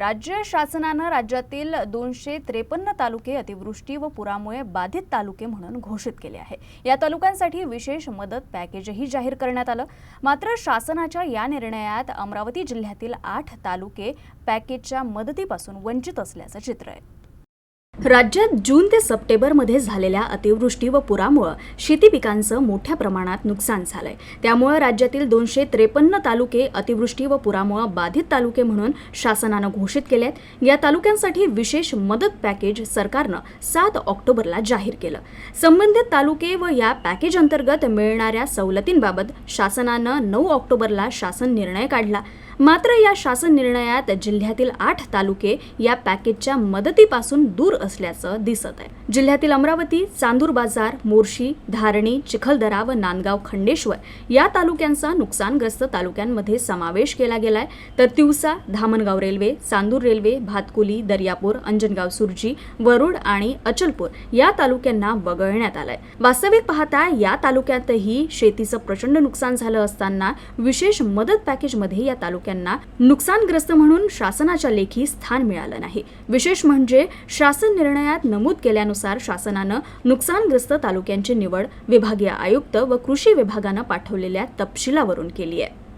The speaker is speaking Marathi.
राज्य शासनानं राज्यातील दोनशे त्रेपन्न तालुके अतिवृष्टी व पुरामुळे बाधित तालुके म्हणून घोषित केले आहे. या तालुक्यांसाठी विशेष मदत पॅकेजही जाहीर करण्यात आलं. मात्र शासनाच्या या निर्णयात अमरावती जिल्ह्यातील आठ तालुके पॅकेजच्या मदतीपासून वंचित असल्याचं चित्र आहे. राज्यात जून ते सप्टेंबरमध्ये झालेल्या अतिवृष्टी व पुरामुळं शेती पिकांचं मोठ्या प्रमाणात नुकसान झालंय. त्यामुळं राज्यातील दोनशे त्रेपन्न तालुके अतिवृष्टी व पुरामुळं बाधित तालुके म्हणून शासनानं घोषित केले आहेत या तालुक्यांसाठी विशेष मदत पॅकेज सरकारनं सात ऑक्टोबरला जाहीर केलं. संबंधित तालुके व या पॅकेज अंतर्गत मिळणाऱ्या सवलतींबाबत शासनानं नऊ ऑक्टोबरला शासन निर्णय काढला. मात्र या शासन निर्णयात जिल्ह्यातील आठ तालुके या पॅकेजच्या मदतीपासून दूर असल्याचं दिसत आहे. जिल्ह्यातील अमरावती चांदूर बाजार मोर्शी धारणी चिखलदरा व नांदगाव खंडेश्वर या तालुक्यांचा नुकसानग्रस्त तालुक्यांमध्ये समावेश केला गेलाय. तर तिवसा धामणगाव रेल्वे चांदूर रेल्वे भातकुली दर्यापूर अंजनगाव सुरजी वरुड आणि अचलपूर या तालुक्यांना वगळण्यात आलंय. वास्तविक पाहता या तालुक्यातही शेतीचं प्रचंड नुकसान झालं असताना विशेष मदत पॅकेजमध्ये या तालुक्यात तालुक्यांना नुकसानग्रस्त म्हणून शासनाच्या लेखी स्थान मिळालं नाही. विशेष म्हणजे शासन निर्णयात नमूद केल्यानुसार शासनानं नुकसानग्रस्त तालुक्यांची निवड विभागीय आयुक्त व कृषी विभागानं पाठवलेल्या तपशिलावरून केली आहे.